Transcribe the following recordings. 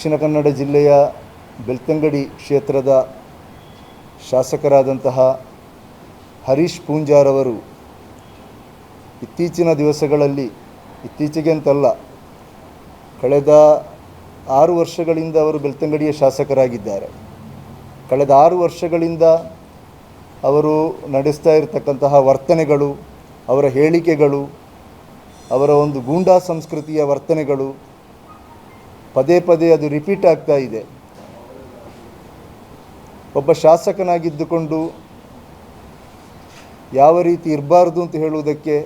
ದಕ್ಷಿಣ ಕನ್ನಡ ಜಿಲ್ಲೆಯ ಬೆಳ್ತಂಗಡಿ ಕ್ಷೇತ್ರದ ಶಾಸಕರಾದಂತಹ ಹರೀಶ್ ಪೂಂಜಾರವರು ಇತ್ತೀಚಿನ ದಿವಸಗಳಲ್ಲಿ ಇತ್ತೀಚೆಗೆ ಅಂತಲ್ಲ ಕಳೆದ ಆರು ವರ್ಷಗಳಿಂದ ಅವರು ಬೆಳ್ತಂಗಡಿಯ ಶಾಸಕರಾಗಿದ್ದಾರೆ. ಕಳೆದ ಆರು ವರ್ಷಗಳಿಂದ ಅವರು ನಡೆಸ್ತಾ ಇರತಕ್ಕಂತಹ ವರ್ತನೆಗಳು, ಅವರ ಹೇಳಿಕೆಗಳು, ಅವರ ಒಂದು ಗೂಂಡಾ ಸಂಸ್ಕೃತಿಯ ವರ್ತನೆಗಳು ಪದೇ ಪದೇ ಅದು ರಿಪೀಟ್ ಆಗ್ತಾ ಇದೆ. ಒಬ್ಬ ಶಾಸಕನಾಗಿದ್ದುಕೊಂಡು ಯಾವ ರೀತಿ ಇರಬಾರ್ದು ಅಂತ ಹೇಳುವುದಕ್ಕೆ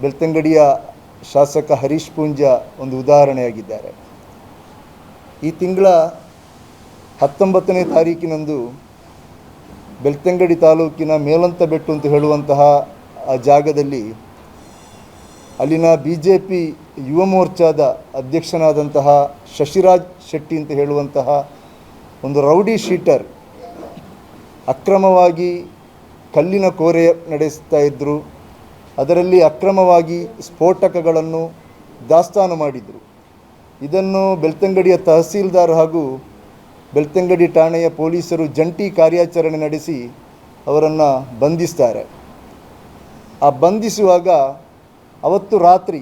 ಬೆಳ್ತಂಗಡಿಯ ಶಾಸಕ ಹರೀಶ್ ಪೂಂಜ ಒಂದು ಉದಾಹರಣೆಯಾಗಿದ್ದಾರೆ. ಈ ತಿಂಗಳ ಹತ್ತೊಂಬತ್ತನೇ ತಾರೀಕಿನಂದು ಬೆಳ್ತಂಗಡಿ ತಾಲೂಕಿನ ಮೇಲಂತ ಬೆಟ್ಟು ಅಂತ ಹೇಳುವಂತಹ ಆ ಜಾಗದಲ್ಲಿ ಅಲ್ಲಿನ ಬಿ ಜೆ ಪಿ ಯುವ ಮೋರ್ಚಾದ ಅಧ್ಯಕ್ಷನಾದಂತಹ ಶಶಿರಾಜ್ ಶೆಟ್ಟಿ ಅಂತ ಹೇಳುವಂತಹ ಒಂದು ರೌಡಿ ಶೀಟರ್ ಅಕ್ರಮವಾಗಿ ಕಲ್ಲಿನ ಕೋರೆ ನಡೆಸ್ತಾ ಇದ್ದರು ಅದರಲ್ಲಿ ಅಕ್ರಮವಾಗಿ ಸ್ಫೋಟಕಗಳನ್ನು ದಾಸ್ತಾನು ಮಾಡಿದರು. ಇದನ್ನು ಬೆಳ್ತಂಗಡಿಯ ತಹಸೀಲ್ದಾರ್ ಹಾಗೂ ಬೆಳ್ತಂಗಡಿ ಠಾಣೆಯ ಪೊಲೀಸರು ಜಂಟಿ ಕಾರ್ಯಾಚರಣೆ ನಡೆಸಿ ಅವರನ್ನು ಬಂಧಿಸ್ತಾರೆ. ಆ ಬಂಧಿಸುವಾಗ ಅವತ್ತು ರಾತ್ರಿ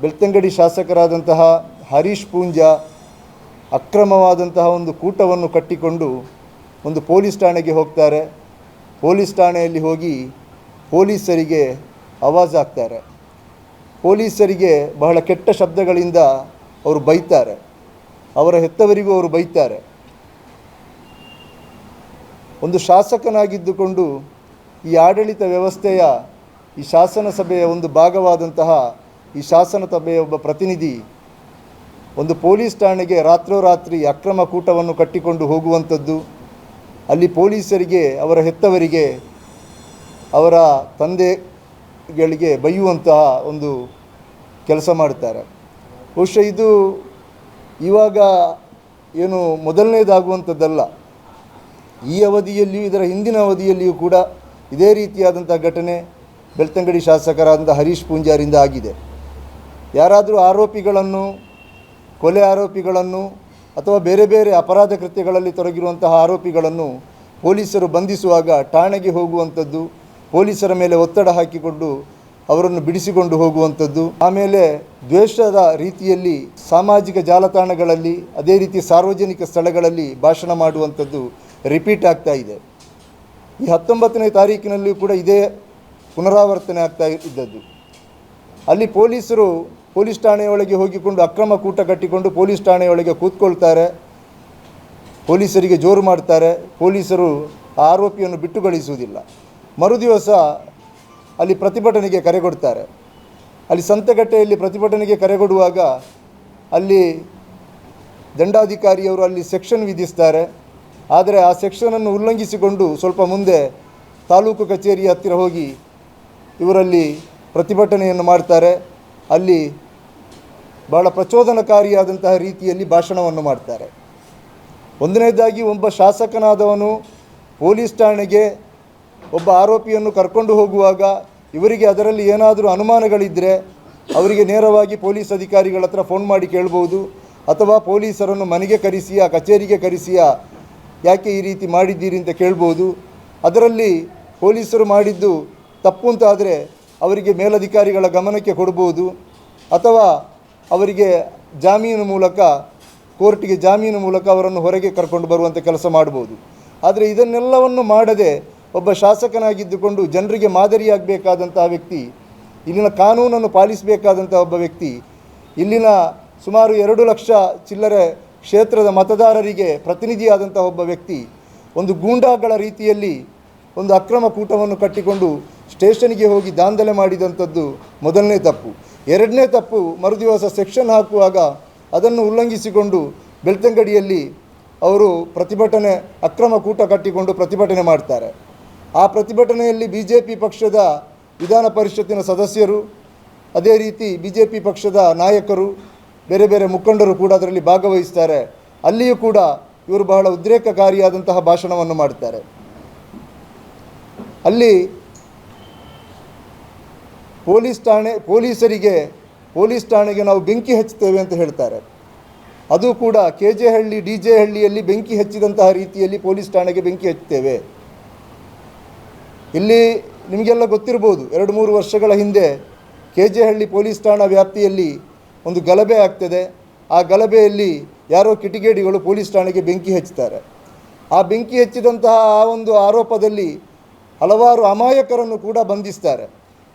ಬೆಳ್ತಂಗಡಿ ಶಾಸಕರಾದಂತಹ ಹರೀಶ್ ಪೂಂಜಾ ಅಕ್ರಮವಾದಂತಹ ಒಂದು ಕೂಟವನ್ನು ಕಟ್ಟಿಕೊಂಡು ಒಂದು ಪೊಲೀಸ್ ಠಾಣೆಗೆ ಹೋಗ್ತಾರೆ. ಪೊಲೀಸ್ ಠಾಣೆಯಲ್ಲಿ ಹೋಗಿ ಪೊಲೀಸರಿಗೆ ಆವಾಜ್ ಹಾಕ್ತಾರೆ. ಪೊಲೀಸರಿಗೆ ಬಹಳ ಕೆಟ್ಟ ಶಬ್ದಗಳಿಂದ ಅವರು ಬೈತಾರೆ. ಅವರ ಹೆತ್ತವರಿಗೂ ಅವರು ಬೈತಾರೆ. ಒಂದು ಶಾಸಕನಾಗಿದ್ದುಕೊಂಡು ಈ ಆಡಳಿತ ವ್ಯವಸ್ಥೆಯ ಈ ಶಾಸನ ಸಭೆಯ ಒಂದು ಭಾಗವಾದಂತಹ ಈ ಶಾಸನ ಸಭೆಯ ಒಬ್ಬ ಪ್ರತಿನಿಧಿ ಒಂದು ಪೊಲೀಸ್ ಠಾಣೆಗೆ ರಾತ್ರೋರಾತ್ರಿ ಅಕ್ರಮ ಕೂಟವನ್ನು ಕಟ್ಟಿಕೊಂಡು ಹೋಗುವಂಥದ್ದು, ಅಲ್ಲಿ ಪೊಲೀಸರಿಗೆ, ಅವರ ಹೆತ್ತವರಿಗೆ, ಅವರ ತಂದೆಗಳಿಗೆ ಬೈಯುವಂತಹ ಒಂದು ಕೆಲಸ ಮಾಡ್ತಾರೆ ಬಹುಶಃ ಇದು ಇವಾಗ ಏನು ಮೊದಲನೇದಾಗುವಂಥದ್ದಲ್ಲ. ಈ ಅವಧಿಯಲ್ಲಿಯೂ, ಇದರ ಹಿಂದಿನ ಅವಧಿಯಲ್ಲಿಯೂ ಕೂಡ ಇದೇ ರೀತಿಯಾದಂಥ ಘಟನೆ ಬೆಳ್ತಂಗಡಿ ಶಾಸಕರಾದಂಥ ಹರೀಶ್ ಪೂಂಜಾರಿಂದ ಆಗಿದೆ. ಯಾರಾದರೂ ಆರೋಪಿಗಳನ್ನು, ಕೊಲೆ ಆರೋಪಿಗಳನ್ನು ಅಥವಾ ಬೇರೆ ಬೇರೆ ಅಪರಾಧ ಕೃತ್ಯಗಳಲ್ಲಿ ತೊಡಗಿರುವಂತಹ ಆರೋಪಿಗಳನ್ನು ಪೊಲೀಸರು ಬಂಧಿಸುವಾಗ ಠಾಣೆಗೆ ಹೋಗುವಂಥದ್ದು, ಪೊಲೀಸರ ಮೇಲೆ ಒತ್ತಡ ಹಾಕಿಕೊಂಡು ಅವರನ್ನು ಬಿಡಿಸಿಕೊಂಡು ಹೋಗುವಂಥದ್ದು, ಆಮೇಲೆ ದ್ವೇಷದ ರೀತಿಯಲ್ಲಿ ಸಾಮಾಜಿಕ ಜಾಲತಾಣಗಳಲ್ಲಿ, ಅದೇ ರೀತಿ ಸಾರ್ವಜನಿಕ ಸ್ಥಳಗಳಲ್ಲಿ ಭಾಷಣ ಮಾಡುವಂಥದ್ದು ರಿಪೀಟ್ ಆಗ್ತಾ ಇದೆ. ಈ ಹತ್ತೊಂಬತ್ತನೇ ತಾರೀಕಿನಲ್ಲಿಯೂ ಕೂಡ ಇದೇ ಪುನರಾವರ್ತನೆ ಆಗ್ತಾ ಇದ್ದದ್ದು. ಅಲ್ಲಿ ಪೊಲೀಸರು ಪೊಲೀಸ್ ಠಾಣೆಯೊಳಗೆ ಹೋಗಿಕೊಂಡು ಅಕ್ರಮ ಕೂಟ ಕಟ್ಟಿಕೊಂಡು ಪೊಲೀಸ್ ಠಾಣೆಯೊಳಗೆ ಕೂತ್ಕೊಳ್ತಾರೆ. ಪೊಲೀಸರಿಗೆ ಜೋರು ಮಾಡ್ತಾರೆ. ಪೊಲೀಸರು ಆ ಆರೋಪಿಯನ್ನು ಬಿಟ್ಟುಗಳಿಸುವುದಿಲ್ಲ ಮರುದಿವಸ ಅಲ್ಲಿ ಪ್ರತಿಭಟನೆಗೆ ಕರೆ ಕೊಡ್ತಾರೆ. ಅಲ್ಲಿ ಸಂತೆಗಟ್ಟೆಯಲ್ಲಿ ಪ್ರತಿಭಟನೆಗೆ ಕರೆ ಕೊಡುವಾಗ ಅಲ್ಲಿ ದಂಡಾಧಿಕಾರಿಯವರು ಅಲ್ಲಿ ಸೆಕ್ಷನ್ ವಿಧಿಸ್ತಾರೆ. ಆದರೆ ಆ ಸೆಕ್ಷನನ್ನು ಉಲ್ಲಂಘಿಸಿಕೊಂಡು ಸ್ವಲ್ಪ ಮುಂದೆ ತಾಲೂಕು ಕಚೇರಿಯ ಹತ್ತಿರ ಹೋಗಿ ಇವರಲ್ಲಿ ಪ್ರತಿಭಟನೆಯನ್ನು ಮಾಡ್ತಾರೆ. ಅಲ್ಲಿ ಬಹಳ ಪ್ರಚೋದನಕಾರಿಯಾದಂತಹ ರೀತಿಯಲ್ಲಿ ಭಾಷಣವನ್ನು ಮಾಡ್ತಾರೆ. ಒಂದನೇದಾಗಿ ಒಬ್ಬ ಶಾಸಕನಾದವನು ಪೊಲೀಸ್ ಠಾಣೆಗೆ ಒಬ್ಬ ಆರೋಪಿಯನ್ನು ಕರ್ಕೊಂಡು ಹೋಗುವಾಗ ಇವರಿಗೆ ಅದರಲ್ಲಿ ಏನಾದರೂ ಅನುಮಾನಗಳಿದ್ದರೆ ಅವರಿಗೆ ನೇರವಾಗಿ ಪೊಲೀಸ್ ಅಧಿಕಾರಿಗಳ ಹತ್ರ ಫೋನ್ ಮಾಡಿ ಕೇಳ್ಬೋದು. ಅಥವಾ ಪೊಲೀಸರನ್ನು ಮನೆಗೆ ಕರೆಸಿಯಾ, ಕಚೇರಿಗೆ ಕರೆಸಿಯ, ಯಾಕೆ ಈ ರೀತಿ ಮಾಡಿದ್ದೀರಿ ಅಂತ ಕೇಳ್ಬೋದು. ಅದರಲ್ಲಿ ಪೊಲೀಸರು ಮಾಡಿದ್ದು ತಪ್ಪು ಅಂತಾದರೆ ಅವರಿಗೆ ಮೇಲಧಿಕಾರಿಗಳ ಗಮನಕ್ಕೆ ಕೊಡ್ಬೋದು ಅಥವಾ ಅವರಿಗೆ ಜಾಮೀನು ಮೂಲಕ, ಕೋರ್ಟಿಗೆ ಜಾಮೀನು ಮೂಲಕ ಅವರನ್ನು ಹೊರಗೆ ಕರ್ಕೊಂಡು ಬರುವಂಥ ಕೆಲಸ ಮಾಡ್ಬೋದು. ಆದರೆ ಇದನ್ನೆಲ್ಲವನ್ನು ಮಾಡದೆ ಒಬ್ಬ ಶಾಸಕನಾಗಿದ್ದುಕೊಂಡು ಜನರಿಗೆ ಮಾದರಿಯಾಗಬೇಕಾದಂತಹ ವ್ಯಕ್ತಿ, ಇಲ್ಲಿನ ಕಾನೂನನ್ನು ಪಾಲಿಸಬೇಕಾದಂಥ ಒಬ್ಬ ವ್ಯಕ್ತಿ, ಇಲ್ಲಿನ ಸುಮಾರು ಎರಡು ಲಕ್ಷ ಚಿಲ್ಲರೆ ಕ್ಷೇತ್ರದ ಮತದಾರರಿಗೆ ಪ್ರತಿನಿಧಿಯಾದಂಥ ಒಬ್ಬ ವ್ಯಕ್ತಿ, ಒಂದು ಗೂಂಡಾಗಳ ರೀತಿಯಲ್ಲಿ ಒಂದು ಅಕ್ರಮ ಕೂಟವನ್ನು ಕಟ್ಟಿಕೊಂಡು ಸ್ಟೇಷನ್ಗೆ ಹೋಗಿ ದಾಂಧಲೆ ಮಾಡಿದಂಥದ್ದು ಮೊದಲನೇ ತಪ್ಪು. ಎರಡನೇ ತಪ್ಪು ಮರುದಿವಸ ಸೆಕ್ಷನ್ ಹಾಕುವಾಗ ಅದನ್ನು ಉಲ್ಲಂಘಿಸಿಕೊಂಡು ಬೆಳ್ತಂಗಡಿಯಲ್ಲಿ ಅವರು ಪ್ರತಿಭಟನೆ, ಅಕ್ರಮ ಕೂಟ ಕಟ್ಟಿಕೊಂಡು ಪ್ರತಿಭಟನೆ ಮಾಡ್ತಾರೆ. ಆ ಪ್ರತಿಭಟನೆಯಲ್ಲಿ ಬಿ ಜೆ ಪಿ ಪಕ್ಷದ ವಿಧಾನ ಪರಿಷತ್ತಿನ ಸದಸ್ಯರು, ಅದೇ ರೀತಿ ಬಿ ಜೆ ಪಿ ಪಕ್ಷದ ನಾಯಕರು, ಬೇರೆ ಬೇರೆ ಮುಖಂಡರು ಕೂಡ ಅದರಲ್ಲಿ ಭಾಗವಹಿಸ್ತಾರೆ. ಅಲ್ಲಿಯೂ ಕೂಡ ಇವರು ಬಹಳ ಉದ್ರೇಕಕಾರಿಯಾದಂತಹ ಭಾಷಣವನ್ನು ಮಾಡ್ತಾರೆ. ಅಲ್ಲಿ ಪೊಲೀಸ್ ಠಾಣೆ, ಪೊಲೀಸರಿಗೆ, ಪೊಲೀಸ್ ಠಾಣೆಗೆ ನಾವು ಬೆಂಕಿ ಹಚ್ಚುತ್ತೇವೆ ಅಂತ ಹೇಳ್ತಾರೆ. ಅದು ಕೂಡ K J Halli D J ಹಳ್ಳಿಯಲ್ಲಿ ಬೆಂಕಿ ಹಚ್ಚಿದಂತಹ ರೀತಿಯಲ್ಲಿ ಪೊಲೀಸ್ ಠಾಣೆಗೆ ಬೆಂಕಿ ಹಚ್ಚುತ್ತೇವೆ. ಇಲ್ಲಿ ನಿಮಗೆಲ್ಲ ಗೊತ್ತಿರ್ಬೋದು, ಎರಡು ಮೂರು ವರ್ಷಗಳ ಹಿಂದೆ ಕೆ ಜೆ ಹಳ್ಳಿ ಪೊಲೀಸ್ ಠಾಣಾ ವ್ಯಾಪ್ತಿಯಲ್ಲಿ ಒಂದು ಗಲಭೆ ಆಗ್ತದೆ. ಆ ಗಲಭೆಯಲ್ಲಿ ಯಾರೋ ಕಿಟಿಗೇಡಿಗಳು ಪೊಲೀಸ್ ಠಾಣೆಗೆ ಬೆಂಕಿ ಹಚ್ಚುತ್ತಾರೆ. ಆ ಬೆಂಕಿ ಹಚ್ಚಿದಂತಹ ಆ ಒಂದು ಆರೋಪದಲ್ಲಿ ಹಲವಾರು ಅಮಾಯಕರನ್ನು ಕೂಡ ಬಂಧಿಸ್ತಾರೆ.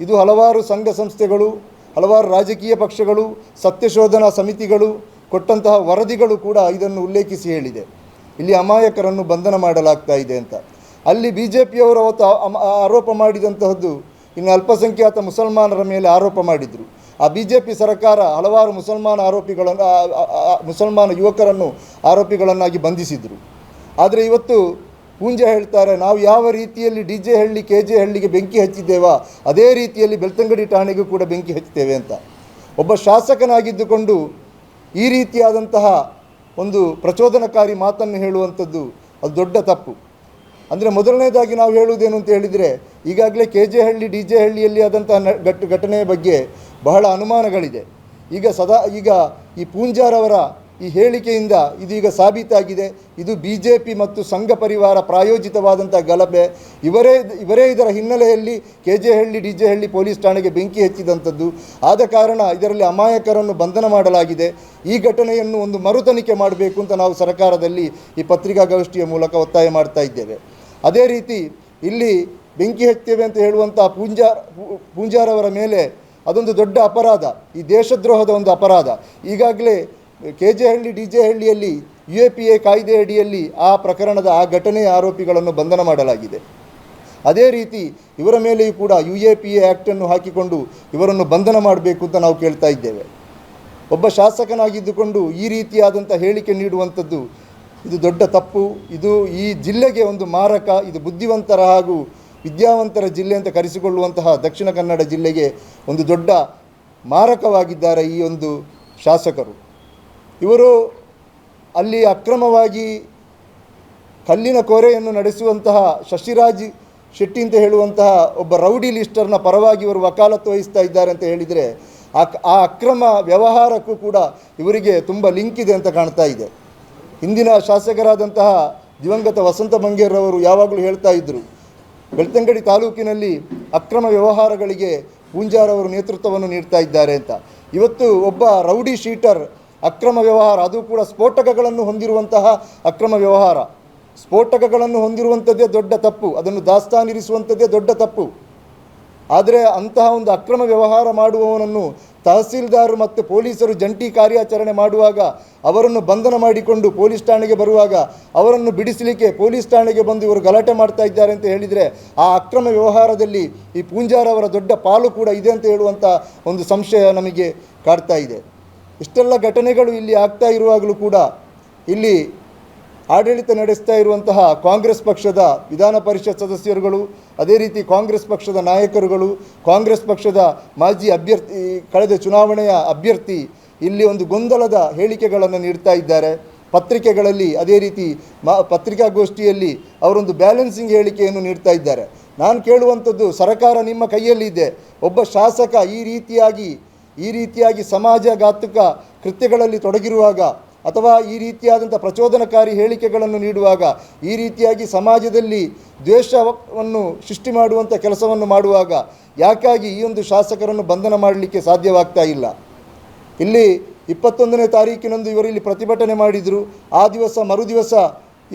ಇದು ಹಲವಾರು ಸಂಘ ಸಂಸ್ಥೆಗಳು, ಹಲವಾರು ರಾಜಕೀಯ ಪಕ್ಷಗಳು, ಸತ್ಯಶೋಧನಾ ಸಮಿತಿಗಳು ಕೊಟ್ಟಂತಹ ವರದಿಗಳು ಕೂಡ ಇದನ್ನು ಉಲ್ಲೇಖಿಸಿ ಹೇಳಿದೆ. ಇಲ್ಲಿ ಅಮಾಯಕರನ್ನು ಬಂಧನ ಮಾಡಲಾಗ್ತಾ ಇದೆ ಅಂತ. ಅಲ್ಲಿ ಬಿ ಜೆ ಪಿಯವರು ಅವತ್ತು ಆರೋಪ ಮಾಡಿದಂತಹದ್ದು ಇನ್ನು ಅಲ್ಪಸಂಖ್ಯಾತ ಮುಸಲ್ಮಾನರ ಮೇಲೆ ಆರೋಪ ಮಾಡಿದರು. ಆ ಬಿ ಜೆ ಪಿ ಸರ್ಕಾರ ಹಲವಾರು ಮುಸಲ್ಮಾನ ಆರೋಪಿಗಳನ್ನು ಮುಸಲ್ಮಾನ ಯುವಕರನ್ನು ಆರೋಪಿಗಳನ್ನಾಗಿ ಬಂಧಿಸಿದರು. ಆದರೆ ಇವತ್ತು ಪೂಂಜ ಹೇಳ್ತಾರೆ, ನಾವು ಯಾವ ರೀತಿಯಲ್ಲಿ D J Halli, K J ಹಳ್ಳಿಗೆ ಬೆಂಕಿ ಹಚ್ಚಿದ್ದೇವಾ, ಅದೇ ರೀತಿಯಲ್ಲಿ ಬೆಳ್ತಂಗಡಿ ಠಾಣೆಗೂ ಕೂಡ ಬೆಂಕಿ ಹಚ್ಚುತ್ತೇವೆ ಅಂತ. ಒಬ್ಬ ಶಾಸಕನಾಗಿದ್ದುಕೊಂಡು ಈ ರೀತಿಯಾದಂತಹ ಒಂದು ಪ್ರಚೋದನಕಾರಿ ಮಾತನ್ನು ಹೇಳುವಂಥದ್ದು ಅದು ದೊಡ್ಡ ತಪ್ಪು. ಅಂದರೆ ಮೊದಲನೇದಾಗಿ ನಾವು ಹೇಳುವುದೇನು ಅಂತ ಹೇಳಿದರೆ, ಈಗಾಗಲೇ K J Halli, D J ಹಳ್ಳಿಯಲ್ಲಿ ಆದಂತಹ ಘಟ್, ಘಟನೆಯ ಬಗ್ಗೆ ಬಹಳ ಅನುಮಾನಗಳಿದೆ. ಈಗ ಸದಾ, ಈಗ ಈ ಪೂಂಜಾರವರ ಈ ಹೇಳಿಕೆಯಿಂದ ಇದೀಗ ಸಾಬೀತಾಗಿದೆ. ಇದು ಬಿ ಜೆ ಪಿ ಮತ್ತು ಸಂಘ ಪರಿವಾರ ಪ್ರಾಯೋಜಿತವಾದಂಥ ಗಲಭೆ. ಇವರೇ ಇವರೇ ಇದರ ಹಿನ್ನೆಲೆಯಲ್ಲಿ K J Halli D J Halli police ಠಾಣೆಗೆ ಬೆಂಕಿ ಹಚ್ಚಿದಂಥದ್ದು. ಆದ ಕಾರಣ ಇದರಲ್ಲಿ ಅಮಾಯಕರನ್ನು ಬಂಧನ ಮಾಡಲಾಗಿದೆ. ಈ ಘಟನೆಯನ್ನು ಒಂದು ಮರುತನಿಕೆ ಮಾಡಬೇಕು ಅಂತ ನಾವು ಸರ್ಕಾರದಲ್ಲಿ ಈ ಪತ್ರಿಕಾಗೋಷ್ಠಿಯ ಮೂಲಕ ಒತ್ತಾಯ ಮಾಡ್ತಾ ಇದ್ದೇವೆ. ಅದೇ ರೀತಿ ಇಲ್ಲಿ ಬೆಂಕಿ ಹಚ್ತೇವೆ ಅಂತ ಹೇಳುವಂಥ ಪೂಂಜಾರ್ ಪೂಂಜಾರವರ ಮೇಲೆ ಅದೊಂದು ದೊಡ್ಡ ಅಪರಾಧ. ಈ ದೇಶದ್ರೋಹದ ಒಂದು ಅಪರಾಧ. ಈಗಾಗಲೇ K J Halli, D J ಹಳ್ಳಿಯಲ್ಲಿ ಯು ಎ ಪಿ ಎ ಕಾಯ್ದೆ ಅಡಿಯಲ್ಲಿ ಆ ಪ್ರಕರಣದ, ಆ ಘಟನೆಯ ಆರೋಪಿಗಳನ್ನು ಬಂಧನ ಮಾಡಲಾಗಿದೆ. ಅದೇ ರೀತಿ ಇವರ ಮೇಲೆಯೂ ಕೂಡ ಯು ಎ ಪಿ ಎ ಆ್ಯಕ್ಟನ್ನು ಹಾಕಿಕೊಂಡು ಇವರನ್ನು ಬಂಧನ ಮಾಡಬೇಕು ಅಂತ ನಾವು ಕೇಳ್ತಾ ಇದ್ದೇವೆ. ಒಬ್ಬ ಶಾಸಕನಾಗಿದ್ದುಕೊಂಡು ಈ ರೀತಿಯಾದಂಥ ಹೇಳಿಕೆ ನೀಡುವಂಥದ್ದು ಇದು ದೊಡ್ಡ ತಪ್ಪು. ಇದು ಈ ಜಿಲ್ಲೆಗೆ ಒಂದು ಮಾರಕ, ಇದು ಬುದ್ಧಿವಂತರ ಹಾಗೂ ವಿದ್ಯಾವಂತರ ಜಿಲ್ಲೆ ಅಂತ ಕರೆಸಿಕೊಳ್ಳುವಂತಹ ದಕ್ಷಿಣ ಕನ್ನಡ ಜಿಲ್ಲೆಗೆ ಒಂದು ದೊಡ್ಡ ಮಾರಕವಾಗಿದ್ದಾರೆ ಈ ಒಂದು ಶಾಸಕರು. ಇವರು ಅಲ್ಲಿ ಅಕ್ರಮವಾಗಿ ಕಲ್ಲಿನ ಕೋರೆಯನ್ನು ನಡೆಸುವಂತಹ ಶಶಿರಾಜ್ ಶೆಟ್ಟಿ ಅಂತ ಹೇಳುವಂತಹ ಒಬ್ಬ ರೌಡಿ ಲಿಸ್ಟರ್ನ ಪರವಾಗಿ ಇವರು ವಕಾಲತ್ತು ವಹಿಸ್ತಾ ಇದ್ದಾರೆ ಅಂತ ಹೇಳಿದರೆ ಆ ಅಕ್ರಮ ವ್ಯವಹಾರಕ್ಕೂ ಕೂಡ ಇವರಿಗೆ ತುಂಬ ಲಿಂಕ್ ಇದೆ ಅಂತ ಕಾಣ್ತಾ ಇದೆ. ಹಿಂದಿನ ಶಾಸಕರಾದಂತಹ ದಿವಂಗತ ವಸಂತ ಮಂಗೇರವರು ಯಾವಾಗಲೂ ಹೇಳ್ತಾ ಇದ್ದರು ಬೆಳ್ತಂಗಡಿ ತಾಲೂಕಿನಲ್ಲಿ ಅಕ್ರಮ ವ್ಯವಹಾರಗಳಿಗೆ ಪೂಂಜಾರವರು ನೇತೃತ್ವವನ್ನು ನೀಡ್ತಾ ಇದ್ದಾರೆ ಅಂತ. ಇವತ್ತು ಒಬ್ಬ ರೌಡಿ ಶೀಟರ್ ಅಕ್ರಮ ವ್ಯವಹಾರ, ಅದು ಕೂಡ ಸ್ಫೋಟಕಗಳನ್ನು ಹೊಂದಿರುವಂತಹ ಅಕ್ರಮ ವ್ಯವಹಾರ. ಸ್ಫೋಟಕಗಳನ್ನು ಹೊಂದಿರುವಂಥದ್ದೇ ದೊಡ್ಡ ತಪ್ಪು, ಅದನ್ನು ದಾಸ್ತಾನಿರಿಸುವಂಥದ್ದೇ ದೊಡ್ಡ ತಪ್ಪು. ಆದರೆ ಅಂತಹ ಒಂದು ಅಕ್ರಮ ವ್ಯವಹಾರ ಮಾಡುವವನನ್ನು ತಹಸೀಲ್ದಾರ್ ಮತ್ತು ಪೊಲೀಸರು ಜಂಟಿ ಕಾರ್ಯಾಚರಣೆ ಮಾಡುವಾಗ, ಅವರನ್ನು ಬಂಧನ ಮಾಡಿಕೊಂಡು ಪೊಲೀಸ್ ಠಾಣೆಗೆ ಬರುವಾಗ, ಅವರನ್ನು ಬಿಡಿಸಲಿಕ್ಕೆ ಪೊಲೀಸ್ ಠಾಣೆಗೆ ಬಂದು ಇವರು ಗಲಾಟೆ ಮಾಡ್ತಾ ಇದ್ದಾರೆ ಅಂತ ಹೇಳಿದರೆ, ಆ ಅಕ್ರಮ ವ್ಯವಹಾರದಲ್ಲಿ ಈ ಪೂಂಜಾರವರ ದೊಡ್ಡ ಪಾಲು ಕೂಡ ಇದೆ ಅಂತ ಹೇಳುವಂಥ ಒಂದು ಸಂಶಯ ನಮಗೆ ಕಾಡ್ತಾ ಇದೆ. ಇಷ್ಟೆಲ್ಲ ಘಟನೆಗಳು ಇಲ್ಲಿ ಆಗ್ತಾ ಇರುವಾಗಲೂ ಕೂಡ ಇಲ್ಲಿ ಆಡಳಿತ ನಡೆಸ್ತಾ ಇರುವಂತಹ ಕಾಂಗ್ರೆಸ್ ಪಕ್ಷದ ವಿಧಾನ ಪರಿಷತ್ ಸದಸ್ಯರುಗಳು, ಅದೇ ರೀತಿ ಕಾಂಗ್ರೆಸ್ ಪಕ್ಷದ ನಾಯಕರುಗಳು, ಕಾಂಗ್ರೆಸ್ ಪಕ್ಷದ ಮಾಜಿ ಅಭ್ಯರ್ಥಿ, ಕಳೆದ ಚುನಾವಣೆಯ ಅಭ್ಯರ್ಥಿ ಇಲ್ಲಿ ಒಂದು ಗೊಂದಲದ ಹೇಳಿಕೆಗಳನ್ನು ನೀಡ್ತಾ ಇದ್ದಾರೆ. ಪತ್ರಿಕೆಗಳಲ್ಲಿ ಅದೇ ರೀತಿ ಮಾ, ಪತ್ರಿಕಾಗೋಷ್ಠಿಯಲ್ಲಿ ಅವರೊಂದು ಬ್ಯಾಲೆನ್ಸಿಂಗ್ ಹೇಳಿಕೆಯನ್ನು ನೀಡ್ತಾ ಇದ್ದಾರೆ. ನಾನು ಕೇಳುವಂಥದ್ದು ಸರ್ಕಾರ ನಿಮ್ಮ ಕೈಯಲ್ಲಿ ಇದೆ ಒಬ್ಬ ಶಾಸಕ ಈ ರೀತಿಯಾಗಿ ಈ ರೀತಿಯಾಗಿ ಸಮಾಜಘಾತುಕ ಕೃತ್ಯಗಳಲ್ಲಿ ತೊಡಗಿರುವಾಗ ಅಥವಾ ಈ ರೀತಿಯಾದಂಥ ಪ್ರಚೋದನಕಾರಿ ಹೇಳಿಕೆಗಳನ್ನು ನೀಡುವಾಗ ಈ ರೀತಿಯಾಗಿ ಸಮಾಜದಲ್ಲಿ ದ್ವೇಷವನ್ನು ಸೃಷ್ಟಿ ಮಾಡುವಂಥ ಕೆಲಸವನ್ನು ಮಾಡುವಾಗ ಯಾಕಾಗಿ ಈ ಒಂದು ಶಾಸಕರನ್ನು ಬಂಧನ ಮಾಡಲಿಕ್ಕೆ ಸಾಧ್ಯವಾಗ್ತಾ ಇಲ್ಲ? ಇಲ್ಲಿ ಇಪ್ಪತ್ತೊಂದನೇ ತಾರೀಕಿನಂದು ಇವರು ಇಲ್ಲಿ ಪ್ರತಿಭಟನೆ ಮಾಡಿದರು. ಆ ದಿವಸ ಮರುದಿವಸ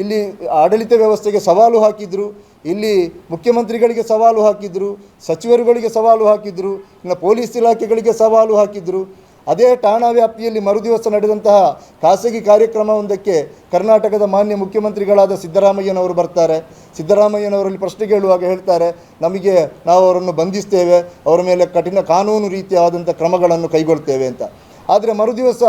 ಇಲ್ಲಿ ಆಡಳಿತ ವ್ಯವಸ್ಥೆಗೆ ಸವಾಲು ಹಾಕಿದರು, ಇಲ್ಲಿ ಮುಖ್ಯಮಂತ್ರಿಗಳಿಗೆ ಸವಾಲು ಹಾಕಿದರು, ಸಚಿವರುಗಳಿಗೆ ಸವಾಲು ಹಾಕಿದರು ಇನ್ನು ಪೊಲೀಸ್ ಇಲಾಖೆಗಳಿಗೆ ಸವಾಲು ಹಾಕಿದರು. ಅದೇ ಠಾಣಾ ವ್ಯಾಪ್ತಿಯಲ್ಲಿ ಮರುದಿವಸ ನಡೆದಂತಹ ಖಾಸಗಿ ಕಾರ್ಯಕ್ರಮವೊಂದಕ್ಕೆ ಕರ್ನಾಟಕದ ಮಾನ್ಯ ಮುಖ್ಯಮಂತ್ರಿಗಳಾದ ಸಿದ್ದರಾಮಯ್ಯನವರು ಬರ್ತಾರೆ. ಸಿದ್ದರಾಮಯ್ಯನವರಲ್ಲಿ ಪ್ರಶ್ನೆ ಕೇಳುವಾಗ ಹೇಳ್ತಾರೆ, ನಮಗೆ ನಾವು ಅವರನ್ನು ಬಂಧಿಸ್ತೇವೆ, ಅವರ ಮೇಲೆ ಕಠಿಣ ಕಾನೂನು ರೀತಿಯಾದಂಥ ಕ್ರಮಗಳನ್ನು ಕೈಗೊಳ್ತೇವೆ ಅಂತ. ಆದರೆ ಮರುದಿವಸ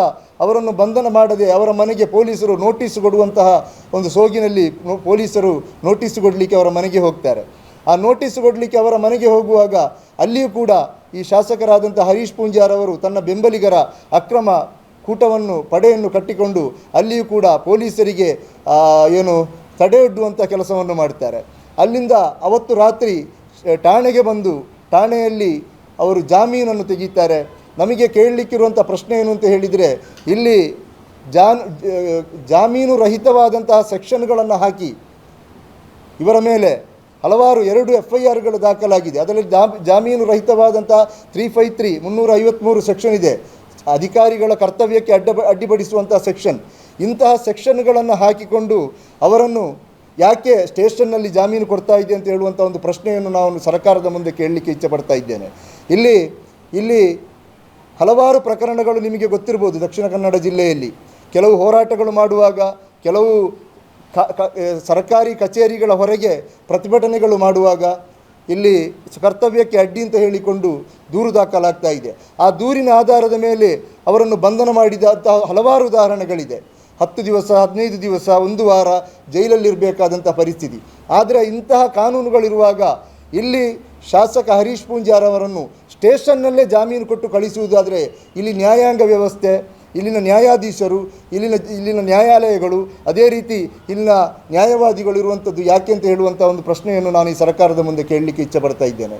ಅವರನ್ನು ಬಂಧನ ಮಾಡದೆ ಅವರ ಮನೆಗೆ ಪೊಲೀಸರು ನೋಟಿಸ್ ಕೊಡುವಂತಹ ಒಂದು ಸೋಗಿನಲ್ಲಿ ಪೊಲೀಸರು ನೋಟಿಸ್ ಕೊಡಲಿಕ್ಕೆ ಅವರ ಮನೆಗೆ ಹೋಗ್ತಾರೆ. ಆ ನೋಟಿಸ್ ಕೊಡಲಿಕ್ಕೆ ಅವರ ಮನೆಗೆ ಹೋಗುವಾಗ ಅಲ್ಲಿಯೂ ಕೂಡ ಈ ಶಾಸಕರಾದಂಥ ಹರೀಶ್ ಪೂಂಜಾರ್ ಅವರು ತನ್ನ ಬೆಂಬಲಿಗರ ಅಕ್ರಮ ಕೂಟವನ್ನು, ಪಡೆಯನ್ನು ಕಟ್ಟಿಕೊಂಡು ಅಲ್ಲಿಯೂ ಕೂಡ ಪೊಲೀಸರಿಗೆ ಏನು ತಡೆಯೊಡ್ಡುವಂಥ ಕೆಲಸವನ್ನು ಮಾಡ್ತಾರೆ. ಅಲ್ಲಿಂದ ಅವತ್ತು ರಾತ್ರಿ, ಠಾಣೆಗೆ ಬಂದು ಠಾಣೆಯಲ್ಲಿ ಅವರು ಜಾಮೀನನ್ನು ತೆಗೀತಾರೆ. ನಮಗೆ ಕೇಳಲಿಕ್ಕಿರುವಂಥ ಪ್ರಶ್ನೆ ಏನು ಅಂತ ಹೇಳಿದರೆ, ಇಲ್ಲಿ ಜಾನ್, ಜಾಮೀನು ರಹಿತವಾದಂತಹ ಸೆಕ್ಷನ್ಗಳನ್ನು ಹಾಕಿ, ಇವರ ಮೇಲೆ ಹಲವಾರು ಎರಡು ಎಫ್ ಐ ಆರ್ಗಳು ದಾಖಲಾಗಿದೆ. ಅದರಲ್ಲಿ ಜಾಮೀನು ರಹಿತವಾದಂಥ ತ್ರೀ ಫೈ ತ್ರೀ ಮುನ್ನೂರ ಐವತ್ತ್ಮೂರು ಸೆಕ್ಷನ್ ಇದೆ. ಅಧಿಕಾರಿಗಳ ಕರ್ತವ್ಯಕ್ಕೆ ಅಡ್ಡ ಅಡ್ಡಿಪಡಿಸುವಂಥ ಸೆಕ್ಷನ್. ಇಂತಹ ಸೆಕ್ಷನ್ಗಳನ್ನು ಹಾಕಿಕೊಂಡು ಅವರನ್ನು ಯಾಕೆ ಸ್ಟೇಷನ್ನಲ್ಲಿ ಜಾಮೀನು ಕೊಡ್ತಾ ಇದೆ ಅಂತ ಹೇಳುವಂಥ ಒಂದು ಪ್ರಶ್ನೆಯನ್ನು ನಾನು ಸರ್ಕಾರದ ಮುಂದೆ ಕೇಳಲಿಕ್ಕೆ ಇಚ್ಛೆ ಪಡ್ತಾ ಇದ್ದೇನೆ. ಇಲ್ಲಿ ಇಲ್ಲಿ ಹಲವಾರು ಪ್ರಕರಣಗಳು ನಿಮಗೆ ಗೊತ್ತಿರ್ಬೋದು ದಕ್ಷಿಣ ಕನ್ನಡ ಜಿಲ್ಲೆಯಲ್ಲಿ. ಕೆಲವು ಹೋರಾಟಗಳು ಮಾಡುವಾಗ ಕೆಲವು ಸರ್ಕಾರಿ ಕಚೇರಿಗಳ ಹೊರಗೆ ಪ್ರತಿಭಟನೆಗಳು ಮಾಡುವಾಗ ಇಲ್ಲಿ ಕರ್ತವ್ಯಕ್ಕೆ ಅಡ್ಡಿ ಅಂತ ಹೇಳಿಕೊಂಡು ದೂರು ದಾಖಲಾಗ್ತಾ ಇದೆ. ಆ ದೂರಿನ ಆಧಾರದ ಮೇಲೆ ಅವರನ್ನು ಬಂಧನ ಮಾಡಿದಂತಹ ಹಲವಾರು ಉದಾಹರಣೆಗಳಿದೆ. ಹತ್ತು ದಿವಸ, ಹದಿನೈದು ದಿವಸ, ಒಂದು ವಾರ ಜೈಲಲ್ಲಿರಬೇಕಾದಂಥ ಪರಿಸ್ಥಿತಿ. ಆದರೆ ಇಂತಹ ಕಾನೂನುಗಳಿರುವಾಗ ಇಲ್ಲಿ ಶಾಸಕ ಹರೀಶ್ ಪೂಂಜಾರ್ ಅವರನ್ನು ಸ್ಟೇಷನ್ನಲ್ಲೇ ಜಾಮೀನು ಕೊಟ್ಟು ಕಳಿಸುವುದಾದರೆ ಇಲ್ಲಿ ನ್ಯಾಯಾಂಗ ವ್ಯವಸ್ಥೆ, ಇಲ್ಲಿನ ನ್ಯಾಯಾಧೀಶರು, ಇಲ್ಲಿನ ಇಲ್ಲಿನ ನ್ಯಾಯಾಲಯಗಳು, ಅದೇ ರೀತಿ ಇಲ್ಲಿನ ನ್ಯಾಯವಾದಿಗಳು ಇರುವಂಥದ್ದು ಯಾಕೆ ಅಂತ ಹೇಳುವಂಥ ಒಂದು ಪ್ರಶ್ನೆಯನ್ನು ನಾನು ಈ ಸರ್ಕಾರದ ಮುಂದೆ ಕೇಳಲಿಕ್ಕೆ ಇಚ್ಛೆ ಪಡ್ತಾ ಇದ್ದೇನೆ.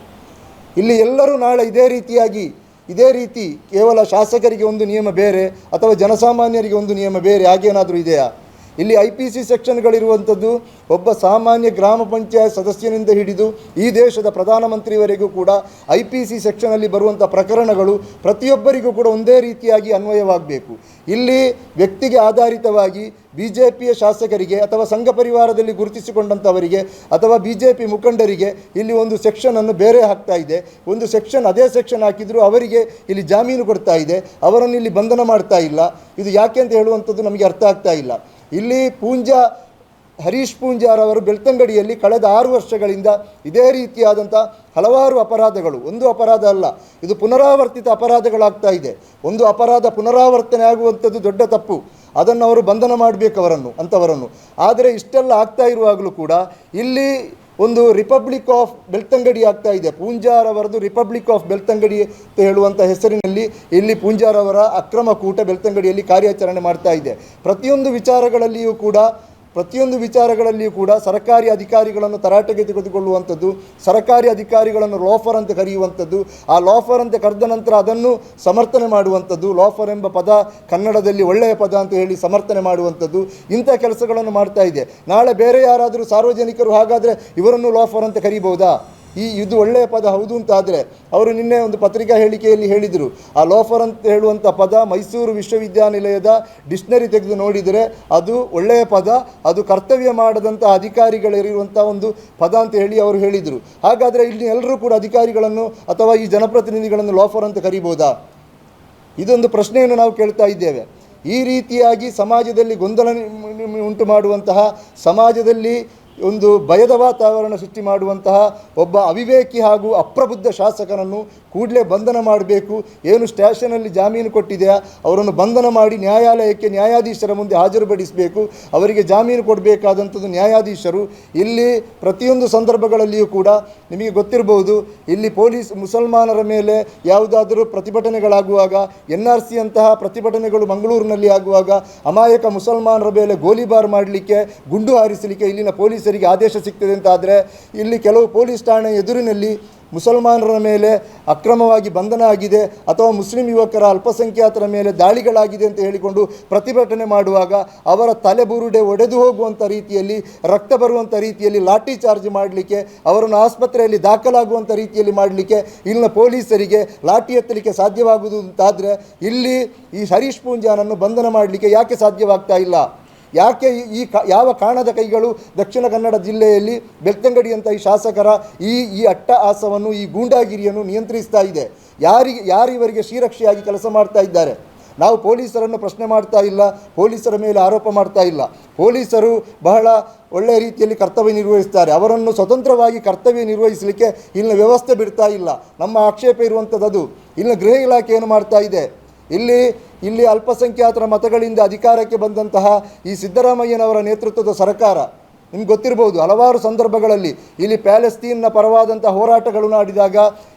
ಇಲ್ಲಿ ಎಲ್ಲರೂ ನಾಳೆ ಇದೇ ರೀತಿಯಾಗಿ, ಇದೇ ರೀತಿ ಕೇವಲ ಶಾಸಕರಿಗೆ ಒಂದು ನಿಯಮ ಬೇರೆ ಅಥವಾ ಜನಸಾಮಾನ್ಯರಿಗೆ ಒಂದು ನಿಯಮ ಬೇರೆ, ಹಾಗೇನಾದರೂ ಇದೆಯಾ? ಇಲ್ಲಿ ಐ ಪಿ ಸಿ ಸೆಕ್ಷನ್ಗಳಿರುವಂಥದ್ದು ಒಬ್ಬ ಸಾಮಾನ್ಯ ಗ್ರಾಮ ಪಂಚಾಯತ್ ಸದಸ್ಯನಿಂದ ಹಿಡಿದು ಈ ದೇಶದ ಪ್ರಧಾನಮಂತ್ರಿವರೆಗೂ ಕೂಡ ಐ ಪಿ ಸಿ ಸೆಕ್ಷನಲ್ಲಿ ಬರುವಂಥ ಪ್ರಕರಣಗಳು ಪ್ರತಿಯೊಬ್ಬರಿಗೂ ಕೂಡ ಒಂದೇ ರೀತಿಯಾಗಿ ಅನ್ವಯವಾಗಬೇಕು. ಇಲ್ಲಿ ವ್ಯಕ್ತಿಗೆ ಆಧಾರಿತವಾಗಿ ಬಿ ಜೆ ಪಿಯ ಶಾಸಕರಿಗೆ ಅಥವಾ ಸಂಘ ಪರಿವಾರದಲ್ಲಿ ಗುರುತಿಸಿಕೊಂಡಂಥವರಿಗೆ ಅಥವಾ ಬಿ ಜೆ ಪಿ ಮುಖಂಡರಿಗೆ ಇಲ್ಲಿ ಒಂದು ಸೆಕ್ಷನನ್ನು ಬೇರೆ ಹಾಕ್ತಾ ಇದೆ. ಒಂದು ಸೆಕ್ಷನ್ ಅದೇ ಸೆಕ್ಷನ್ ಹಾಕಿದರೂ ಅವರಿಗೆ ಇಲ್ಲಿ ಜಾಮೀನು ಕೊಡ್ತಾ ಇದೆ. ಅವರನ್ನು ಇಲ್ಲಿ ಬಂಧನ ಮಾಡ್ತಾ ಇಲ್ಲ. ಇದು ಯಾಕೆ ಅಂತ ಹೇಳುವಂಥದ್ದು ನಮಗೆ ಅರ್ಥ ಆಗ್ತಾ ಇಲ್ಲ. ಇಲ್ಲಿ ಪೂಂಜಾ, ಹರೀಶ್ ಪೂಂಜಾರವರು ಬೆಳ್ತಂಗಡಿಯಲ್ಲಿ ಕಳೆದ ಆರು ವರ್ಷಗಳಿಂದ ಇದೇ ರೀತಿಯಾದಂಥ ಹಲವಾರು ಅಪರಾಧಗಳು. ಒಂದು ಅಪರಾಧ ಅಲ್ಲ, ಇದು ಪುನರಾವರ್ತಿತ ಅಪರಾಧಗಳಾಗ್ತಾ ಇದೆ. ಒಂದು ಅಪರಾಧ ಪುನರಾವರ್ತನೆ ಆಗುವಂಥದ್ದು ದೊಡ್ಡ ತಪ್ಪು. ಅದನ್ನು ಅವರು ಬಂಧನ ಮಾಡಬೇಕು ಅವರನ್ನು, ಅಂಥವರನ್ನು. ಆದರೆ ಇಷ್ಟೆಲ್ಲ ಆಗ್ತಾ ಇರುವಾಗಲೂ ಕೂಡ ಇಲ್ಲಿ ಒಂದು ರಿಪಬ್ಲಿಕ್ ಆಫ್ ಬೆಳ್ತಂಗಡಿ ಆಗ್ತಾ ಇದೆ. ಪೂಂಜಾರವರದು ರಿಪಬ್ಲಿಕ್ ಆಫ್ ಬೆಳ್ತಂಗಡಿ ಅಂತ ಹೇಳುವಂಥ ಹೆಸರಿನಲ್ಲಿ ಇಲ್ಲಿ ಪೂಂಜಾರವರ ಅಕ್ರಮ ಕೂಟ ಬೆಳ್ತಂಗಡಿಯಲ್ಲಿ ಕಾರ್ಯಾಚರಣೆ ಮಾಡ್ತಾ ಇದೆ. ಪ್ರತಿಯೊಂದು ವಿಚಾರಗಳಲ್ಲಿಯೂ ಕೂಡ ಪ್ರತಿಯೊಂದು ವಿಚಾರಗಳಲ್ಲಿಯೂ ಕೂಡ ಸರ್ಕಾರಿ ಅಧಿಕಾರಿಗಳನ್ನು ತರಾಟೆಗೆ ತೆಗೆದುಕೊಳ್ಳುವಂಥದ್ದು, ಸರ್ಕಾರಿ ಅಧಿಕಾರಿಗಳನ್ನು ಲಾಫರ್ ಅಂತ ಕರೆಯುವಂಥದ್ದು, ಆ ಲಾಫರ್ ಅಂತ ಕರೆದ ನಂತರ ಅದನ್ನು ಸಮರ್ಥನೆ ಮಾಡುವಂಥದ್ದು ಲಾಫರ್ ಎಂಬ ಪದ ಕನ್ನಡದಲ್ಲಿ ಒಳ್ಳೆಯ ಪದ ಅಂತ ಹೇಳಿ ಸಮರ್ಥನೆ ಮಾಡುವಂಥದ್ದು, ಇಂಥ ಕೆಲಸಗಳನ್ನು ಮಾಡ್ತಾ ಇದೆ. ನಾಳೆ ಬೇರೆ ಯಾರಾದರೂ ಸಾರ್ವಜನಿಕರು ಹಾಗಾದರೆ ಇವರನ್ನು ಲಾಫರ್ ಅಂತ ಕರೀಬಹುದಾ? ಈ ಇದು ಒಳ್ಳೆಯ ಪದ ಹೌದು ಅಂತ ಆದರೆ ಅವರು ನಿನ್ನೆ ಒಂದು ಪತ್ರಿಕಾ ಹೇಳಿಕೆಯಲ್ಲಿ ಹೇಳಿದರು. ಆ ಲೋಫರ್ ಅಂತ ಹೇಳುವಂಥ ಪದ ಮೈಸೂರು ವಿಶ್ವವಿದ್ಯಾನಿಲಯದ ಡಿಕ್ಷನರಿ ತೆಗೆದು ನೋಡಿದರೆ ಅದು ಒಳ್ಳೆಯ ಪದ, ಅದು ಕರ್ತವ್ಯ ಮಾಡದಂಥ ಅಧಿಕಾರಿಗಳಿರುವಂಥ ಒಂದು ಪದ ಅಂತ ಹೇಳಿ ಅವರು ಹೇಳಿದರು. ಹಾಗಾದರೆ ಇಲ್ಲಿ ಎಲ್ಲರೂ ಕೂಡ ಅಧಿಕಾರಿಗಳನ್ನು ಅಥವಾ ಈ ಜನಪ್ರತಿನಿಧಿಗಳನ್ನು ಲೋಫರ್ ಅಂತ ಕರಿಬೋದಾ? ಇದೊಂದು ಪ್ರಶ್ನೆಯನ್ನು ನಾವು ಕೇಳ್ತಾ ಇದ್ದೇವೆ. ಈ ರೀತಿಯಾಗಿ ಸಮಾಜದಲ್ಲಿ ಗೊಂದಲ ಉಂಟು ಮಾಡುವಂತಹ ಸಮಾಜದಲ್ಲಿ ಒಂದು ಭಯದ ವಾತಾವರಣ ಸೃಷ್ಟಿ ಮಾಡುವಂತಹ ಒಬ್ಬ ಅವಿವೇಕಿ ಹಾಗೂ ಅಪ್ರಬುದ್ಧ ಶಾಸಕನನ್ನು ಕೂಡಲೇ ಬಂಧನ ಮಾಡಬೇಕು. ಏನು ಸ್ಟೇಷನಲ್ಲಿ ಜಾಮೀನು ಕೊಟ್ಟಿದೆಯಾ? ಅವರನ್ನು ಬಂಧನ ಮಾಡಿ ನ್ಯಾಯಾಲಯಕ್ಕೆ ನ್ಯಾಯಾಧೀಶರ ಮುಂದೆ ಹಾಜರುಪಡಿಸಬೇಕು. ಅವರಿಗೆ ಜಾಮೀನು ಕೊಡಬೇಕಾದಂಥದ್ದು ನ್ಯಾಯಾಧೀಶರು. ಇಲ್ಲಿ ಪ್ರತಿಯೊಂದು ಸಂದರ್ಭಗಳಲ್ಲಿಯೂ ಕೂಡ ನಿಮಗೆ ಗೊತ್ತಿರಬಹುದು, ಇಲ್ಲಿ ಪೊಲೀಸ್ ಮುಸಲ್ಮಾನರ ಮೇಲೆ ಯಾವುದಾದರೂ ಪ್ರತಿಭಟನೆಗಳಾಗುವಾಗ ಎನ್ ಆರ್ ಸಿ ಅಂತಹ ಪ್ರತಿಭಟನೆಗಳು ಮಂಗಳೂರಿನಲ್ಲಿ ಆಗುವಾಗ, ಅಮಾಯಕ ಮುಸಲ್ಮಾನರ ಮೇಲೆ ಗೋಲಿಬಾರ್ ಮಾಡಲಿಕ್ಕೆ, ಗುಂಡು ಹಾರಿಸಲಿಕ್ಕೆ ಇಲ್ಲಿನ ಪೊಲೀಸರಿಗೆ ಆದೇಶ ಸಿಗ್ತದೆ ಅಂತಾದರೆ ಇಲ್ಲಿ ಕೆಲವು ಪೊಲೀಸ್ ಠಾಣೆ ಎದುರಿನಲ್ಲಿ ಮುಸಲ್ಮಾನರ ಮೇಲೆ ಅಕ್ರಮವಾಗಿ ಬಂಧನ ಆಗಿದೆ ಅಥವಾ ಮುಸ್ಲಿಂ ಯುವಕರ ಅಲ್ಪಸಂಖ್ಯಾತರ ಮೇಲೆ ದಾಳಿಗಳಾಗಿದೆ ಅಂತ ಹೇಳಿಕೊಂಡು ಪ್ರತಿಭಟನೆ ಮಾಡುವಾಗ ಅವರ ತಲೆ ಬುರುಡೆ ಒಡೆದು ಹೋಗುವಂಥ ರೀತಿಯಲ್ಲಿ, ರಕ್ತ ಬರುವಂಥ ರೀತಿಯಲ್ಲಿ ಲಾಠಿ ಚಾರ್ಜ್ ಮಾಡಲಿಕ್ಕೆ, ಅವರನ್ನು ಆಸ್ಪತ್ರೆಯಲ್ಲಿ ದಾಖಲಾಗುವಂಥ ರೀತಿಯಲ್ಲಿ ಮಾಡಲಿಕ್ಕೆ ಇಲ್ಲಿನ ಪೊಲೀಸರಿಗೆ ಲಾಠಿ ಎತ್ತಲಿಕ್ಕೆ ಸಾಧ್ಯವಾಗುವುದು ಅಂತಾದರೆ ಇಲ್ಲಿ ಈ ಹರೀಶ್ ಪೂಂಜಾನನ್ನು ಬಂಧನ ಮಾಡಲಿಕ್ಕೆ ಯಾಕೆ ಸಾಧ್ಯವಾಗ್ತಾ ಇಲ್ಲ? ಯಾಕೆ ಈ- ಕಾ ಯಾವ ಕಾಣದ ಕೈಗಳು ದಕ್ಷಿಣ ಕನ್ನಡ ಜಿಲ್ಲೆಯಲ್ಲಿ ಬೆಳ್ತಂಗಡಿ ಅಂತ ಈ ಶಾಸಕರ ಈ ಈ ಅಟ್ಟಹಾಸವನ್ನು ಈ ಗೂಂಡಾಗಿರಿಯನ್ನು ನಿಯಂತ್ರಿಸ್ತಾ ಇದೆ? ಯಾರಿಗೆ ಯಾರು ಇವರಿಗೆ ಶ್ರೀರಕ್ಷೆಯಾಗಿ ಕೆಲಸ ಮಾಡ್ತಾ ಇದ್ದಾರೆ? ನಾವು ಪೊಲೀಸರನ್ನು ಪ್ರಶ್ನೆ ಮಾಡ್ತಾ ಇಲ್ಲ, ಪೊಲೀಸರ ಮೇಲೆ ಆರೋಪ ಮಾಡ್ತಾ ಇಲ್ಲ. ಪೊಲೀಸರು ಬಹಳ ಒಳ್ಳೆಯ ರೀತಿಯಲ್ಲಿ ಕರ್ತವ್ಯ ನಿರ್ವಹಿಸ್ತಾರೆ. ಅವರನ್ನು ಸ್ವತಂತ್ರವಾಗಿ ಕರ್ತವ್ಯ ನಿರ್ವಹಿಸಲಿಕ್ಕೆ ಇಲ್ಲಿನ ವ್ಯವಸ್ಥೆ ಬಿಡ್ತಾ ಇಲ್ಲ. ನಮ್ಮ ಆಕ್ಷೇಪ ಇರುವಂಥದ್ದು ಇಲ್ಲಿನ ಗೃಹ ಇಲಾಖೆ ಏನು ಮಾಡ್ತಾ ಇದೆ? ಇಲ್ಲಿ ಇಲ್ಲಿ ಅಲ್ಪಸಂಖ್ಯಾತರ ಮತಗಳಿಂದ ಅಧಿಕಾರಕ್ಕೆ ಬಂದಂತಹ ಈ ಸಿದ್ದರಾಮಯ್ಯನವರ ನೇತೃತ್ವದ ಸರ್ಕಾರ, ನಿಮ್ಗೆ ಗೊತ್ತಿರ್ಬೋದು, ಹಲವಾರು ಸಂದರ್ಭಗಳಲ್ಲಿ ಇಲ್ಲಿ ಪ್ಯಾಲೆಸ್ತೀನ್ನ ಪರವಾದಂಥ ಹೋರಾಟಗಳು ಆಡಿದಾಗ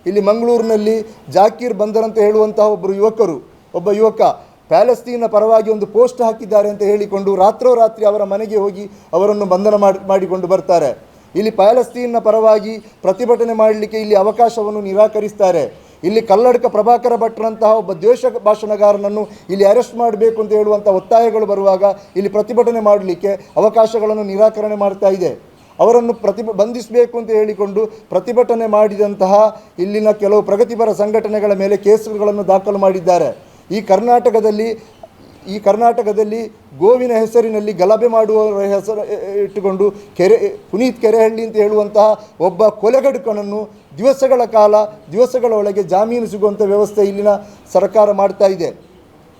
ಇಲ್ಲಿ ಮಂಗಳೂರಿನಲ್ಲಿ ಜಾಕೀರ್ ಬಂದರಂತ ಹೇಳುವಂತಹ ಒಬ್ಬರು ಯುವಕರು, ಒಬ್ಬ ಯುವಕ ಪ್ಯಾಲೆಸ್ತೀನ್ನ ಪರವಾಗಿ ಒಂದು ಪೋಸ್ಟ್ ಹಾಕಿದ್ದಾರೆ ಅಂತ ಹೇಳಿಕೊಂಡು ರಾತ್ರೋರಾತ್ರಿ ಅವರ ಮನೆಗೆ ಹೋಗಿ ಅವರನ್ನು ಬಂಧನ ಮಾಡಿ, ಮಾಡಿಕೊಂಡು ಬರ್ತಾರೆ. ಇಲ್ಲಿ ಪ್ಯಾಲೆಸ್ತೀನ್ನ ಪರವಾಗಿ ಪ್ರತಿಭಟನೆ ಮಾಡಲಿಕ್ಕೆ ಇಲ್ಲಿ ಅವಕಾಶವನ್ನು ನಿರಾಕರಿಸ್ತಾರೆ. ಇಲ್ಲಿ ಕಲ್ಲಡಕ ಪ್ರಭಾಕರ ಭಟ್ರಂತಹ ಒಬ್ಬ ದ್ವೇಷ ಭಾಷಣಗಾರನನ್ನು ಇಲ್ಲಿ ಅರೆಸ್ಟ್ ಮಾಡಬೇಕು ಅಂತ ಹೇಳುವಂಥ ಒತ್ತಾಯಗಳು ಬರುವಾಗ ಇಲ್ಲಿ ಪ್ರತಿಭಟನೆ ಮಾಡಲಿಕ್ಕೆ ಅವಕಾಶಗಳನ್ನು ನಿರಾಕರಣೆ ಮಾಡ್ತಾ ಇದೆ. ಅವರನ್ನು ಪ್ರತಿ ಬಂಧಿಸಬೇಕು ಅಂತ ಹೇಳಿಕೊಂಡು ಪ್ರತಿಭಟನೆ ಮಾಡಿದಂತಹ ಇಲ್ಲಿನ ಕೆಲವು ಪ್ರಗತಿಪರ ಸಂಘಟನೆಗಳ ಮೇಲೆ ಕೇಸುಗಳನ್ನು ದಾಖಲು ಮಾಡಿದ್ದಾರೆ. ಈ ಕರ್ನಾಟಕದಲ್ಲಿ ಈ ಕರ್ನಾಟಕದಲ್ಲಿ ಗೋವಿನ ಹೆಸರಿನಲ್ಲಿ ಗಲಭೆ ಮಾಡುವವರ ಹೆಸರು ಇಟ್ಟುಕೊಂಡು ಕೆರೆ, ಪುನೀತ್ ಕೆರೆಹಳ್ಳಿ ಅಂತ ಹೇಳುವಂತಹ ಒಬ್ಬ ಕೊಲೆಗಡುಕನನ್ನು ದಿವಸಗಳ ಕಾಲ, ದಿವಸಗಳ ಒಳಗೆ ಜಾಮೀನು ಸಿಗುವಂಥ ವ್ಯವಸ್ಥೆ ಇಲ್ಲಿನ ಸರ್ಕಾರ ಮಾಡ್ತಾ ಇದೆ.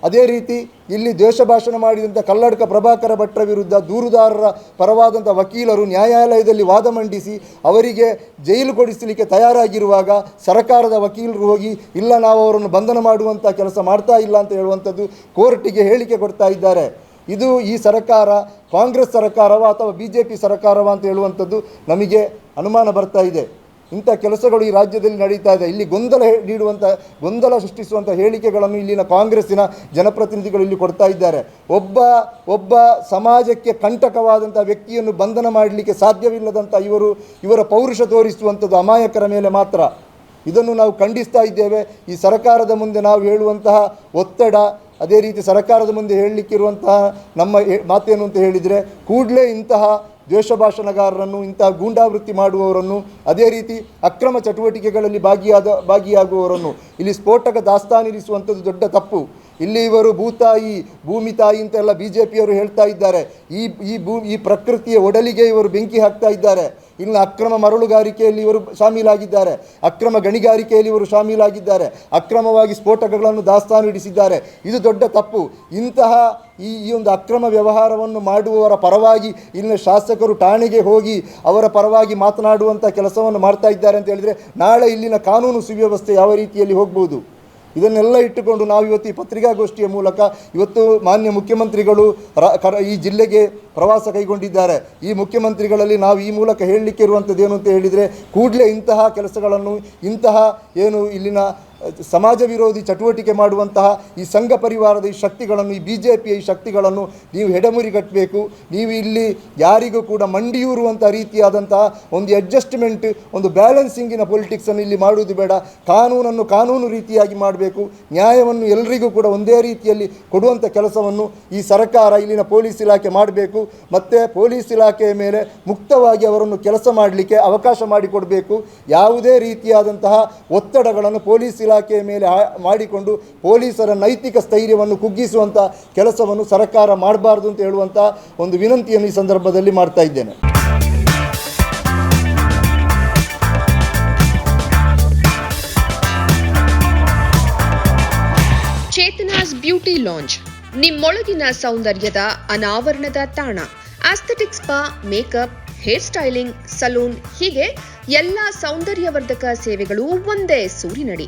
ಅದೇ ರೀತಿ ಇಲ್ಲಿ ದ್ವೇಷ ಭಾಷಣ ಮಾಡಿದಂಥ ಕಲ್ಲಡ್ಕ ಪ್ರಭಾಕರ ಭಟ್ರ ವಿರುದ್ಧ ದೂರುದಾರರ ಪರವಾದಂಥ ವಕೀಲರು ನ್ಯಾಯಾಲಯದಲ್ಲಿ ವಾದ ಮಂಡಿಸಿ ಅವರಿಗೆ ಜೈಲು ಕೊಡಿಸಲಿಕ್ಕೆ ತಯಾರಾಗಿರುವಾಗ ಸರ್ಕಾರದ ವಕೀಲರು ಹೋಗಿ, ಇಲ್ಲ ನಾವು ಅವರನ್ನು ಬಂಧನ ಮಾಡುವಂಥ ಕೆಲಸ ಮಾಡ್ತಾ ಇಲ್ಲ ಅಂತ ಹೇಳುವಂಥದ್ದು ಕೋರ್ಟಿಗೆ ಹೇಳಿಕೆ ಕೊಡ್ತಾ ಇದ್ದಾರೆ. ಇದು ಈ ಸರ್ಕಾರ, ಕಾಂಗ್ರೆಸ್ ಸರ್ಕಾರವ ಅಥವಾ ಬಿ ಜೆ ಪಿ ಸರ್ಕಾರವ ಅಂತ ಹೇಳುವಂಥದ್ದು ನಮಗೆ ಅನುಮಾನ ಬರ್ತಾ ಇದೆ. ಇಂಥ ಕೆಲಸಗಳು ಈ ರಾಜ್ಯದಲ್ಲಿ ನಡೀತಾ ಇದೆ. ಇಲ್ಲಿ ಗೊಂದಲ ನೀಡುವಂಥ ಗೊಂದಲ ಸೃಷ್ಟಿಸುವಂಥ ಹೇಳಿಕೆಗಳನ್ನು ಇಲ್ಲಿನ ಕಾಂಗ್ರೆಸ್ಸಿನ ಜನಪ್ರತಿನಿಧಿಗಳು ಇಲ್ಲಿ ಕೊಡ್ತಾ ಇದ್ದಾರೆ. ಒಬ್ಬ ಒಬ್ಬ ಸಮಾಜಕ್ಕೆ ಕಂಟಕವಾದಂಥ ವ್ಯಕ್ತಿಯನ್ನು ಬಂಧನ ಮಾಡಲಿಕ್ಕೆ ಸಾಧ್ಯವಿಲ್ಲದಂಥ ಇವರು, ಇವರ ಪೌರುಷ ತೋರಿಸುವಂಥದ್ದು ಅಮಾಯಕರ ಮೇಲೆ ಮಾತ್ರ. ಇದನ್ನು ನಾವು ಖಂಡಿಸ್ತಾ ಇದ್ದೇವೆ. ಈ ಸರ್ಕಾರದ ಮುಂದೆ ನಾವು ಹೇಳುವಂತಹ ಒತ್ತಡ, ಅದೇ ರೀತಿ ಸರ್ಕಾರದ ಮುಂದೆ ಹೇಳಲಿಕ್ಕಿರುವಂತಹ ನಮ್ಮ ಮಾತೇನು ಅಂತ ಹೇಳಿದರೆ, ಕೂಡಲೇ ಇಂತಹ ದ್ವೇಷ ಭಾಷಣಗಾರರನ್ನು ಇಂತಹ ಗೂಂಡಾವೃತ್ತಿ ಮಾಡುವವರನ್ನು, ಅದೇ ರೀತಿ ಅಕ್ರಮ ಚಟುವಟಿಕೆಗಳಲ್ಲಿ ಭಾಗಿಯಾದ, ಭಾಗಿಯಾಗುವವರನ್ನು. ಇಲ್ಲಿ ಸ್ಫೋಟಕ ದಾಸ್ತಾನಿರಿಸುವಂಥದ್ದು ದೊಡ್ಡ ತಪ್ಪು. ಇಲ್ಲಿ ಇವರು ಭೂತಾಯಿ ಭೂಮಿ ತಾಯಿ ಅಂತೆಲ್ಲ ಬಿ ಜೆ ಪಿಯವರು ಹೇಳ್ತಾ ಇದ್ದಾರೆ. ಈ ಈ ಭೂ, ಈ ಪ್ರಕೃತಿಯ ಒಡಲಿಗೆ ಇವರು ಬೆಂಕಿ ಹಾಕ್ತಾ ಇದ್ದಾರೆ. ಇನ್ನು ಅಕ್ರಮ ಮರಳುಗಾರಿಕೆಯಲ್ಲಿ ಇವರು ಶಾಮೀಲಾಗಿದ್ದಾರೆ. ಅಕ್ರಮ ಗಣಿಗಾರಿಕೆಯಲ್ಲಿ ಇವರು ಶಾಮೀಲಾಗಿದ್ದಾರೆ. ಅಕ್ರಮವಾಗಿ ಸ್ಫೋಟಕಗಳನ್ನು ದಾಸ್ತಾನು ಇಡಿಸಿದ್ದಾರೆ. ಇದು ದೊಡ್ಡ ತಪ್ಪು. ಇಂತಹ ಈ ಈ ಒಂದು ಅಕ್ರಮ ವ್ಯವಹಾರವನ್ನು ಮಾಡುವವರ ಪರವಾಗಿ ಇಲ್ಲಿನ ಶಾಸಕರು ಠಾಣೆಗೆ ಹೋಗಿ ಅವರ ಪರವಾಗಿ ಮಾತನಾಡುವಂಥ ಕೆಲಸವನ್ನು ಮಾಡ್ತಾ ಇದ್ದಾರೆ ಅಂತ ಹೇಳಿದರೆ ನಾಳೆ ಇಲ್ಲಿನ ಕಾನೂನು ಸುವ್ಯವಸ್ಥೆ ಯಾವ ರೀತಿಯಲ್ಲಿ ಹೋಗ್ಬೋದು? ಇದನ್ನೆಲ್ಲ ಇಟ್ಟುಕೊಂಡು ನಾವು ಇವತ್ತು ಈ ಪತ್ರಿಕಾಗೋಷ್ಠಿಯ ಮೂಲಕ ಇವತ್ತು ಮಾನ್ಯ ಮುಖ್ಯಮಂತ್ರಿಗಳು ಈ ಜಿಲ್ಲೆಗೆ ಪ್ರವಾಸ ಕೈಗೊಂಡಿದ್ದಾರೆ. ಈ ಮುಖ್ಯಮಂತ್ರಿಗಳಲ್ಲಿ ನಾವು ಈ ಮೂಲಕ ಹೇಳಲಿಕ್ಕೆ ಇರುವಂಥದ್ದು ಏನು ಅಂತ ಹೇಳಿದರೆ, ಕೂಡಲೇ ಇಂತಹ ಕೆಲಸಗಳನ್ನು, ಇಂತಹ ಏನು ಇಲ್ಲಿನ ಸಮಾಜ ವಿರೋಧಿ ಚಟುವಟಿಕೆ ಮಾಡುವಂತಹ ಈ ಸಂಘ ಪರಿವಾರದ ಈ ಶಕ್ತಿಗಳನ್ನು, ಈ ಬಿ ಜೆ ಪಿಯ ಈ ಶಕ್ತಿಗಳನ್ನು ನೀವು ಹೆಡಮುರಿಗಟ್ಟಬೇಕು. ನೀವು ಇಲ್ಲಿ ಯಾರಿಗೂ ಕೂಡ ಮಂಡಿಯೂರುವಂಥ ರೀತಿಯಾದಂತಹ ಒಂದು ಅಡ್ಜಸ್ಟ್ಮೆಂಟ್ ಒಂದು ಬ್ಯಾಲೆನ್ಸಿಂಗಿನ ಪೊಲಿಟಿಕ್ಸನ್ನು ಇಲ್ಲಿ ಮಾಡುವುದು ಬೇಡ. ಕಾನೂನನ್ನು ಕಾನೂನು ರೀತಿಯಾಗಿ ಮಾಡಬೇಕು. ನ್ಯಾಯವನ್ನು ಎಲ್ಲರಿಗೂ ಕೂಡ ಒಂದೇ ರೀತಿಯಲ್ಲಿ ಕೊಡುವಂಥ ಕೆಲಸವನ್ನು ಈ ಸರ್ಕಾರ ಇಲ್ಲಿನ ಪೊಲೀಸ್ ಇಲಾಖೆ ಮಾಡಬೇಕು. ಮತ್ತು ಪೊಲೀಸ್ ಇಲಾಖೆಯ ಮೇಲೆ ಮುಕ್ತವಾಗಿ ಅವರನ್ನು ಕೆಲಸ ಮಾಡಲಿಕ್ಕೆ ಅವಕಾಶ ಮಾಡಿಕೊಡಬೇಕು. ಯಾವುದೇ ರೀತಿಯಾದಂತಹ ಒತ್ತಡಗಳನ್ನು ಪೊಲೀಸ್ ಇಲಾಖೆಯ ಮೇಲೆ ಮಾಡಿಕೊಂಡು ಪೊಲೀಸರ ನೈತಿಕ ಸ್ಥೈರ್ಯವನ್ನು ಕುಗ್ಗಿಸುವಂಥ ಕೆಲಸವನ್ನು ಸರ್ಕಾರ ಮಾಡಬಾರ್ದು ಅಂತ ಹೇಳುವಂಥ ಒಂದು ವಿನಂತಿಯನ್ನು ಈ ಸಂದರ್ಭದಲ್ಲಿ ಮಾಡ್ತಾ ಇದ್ದೇನೆ. ಚೇತನಾಸ್ ಬ್ಯೂಟಿ ಲಾಂಚ್ ನಿಮ್ಮೊಳಗಿನ ಸೌಂದರ್ಯದ ಅನಾವರಣದ ತಾಣ, aesthetic spa, makeup, hair styling, salon ಹೀಗೆ ಎಲ್ಲ ಸೌಂದರ್ಯವರ್ಧಕ ಸೇವೆಗಳು ಒಂದೇ ಸೂರಿನಡಿ.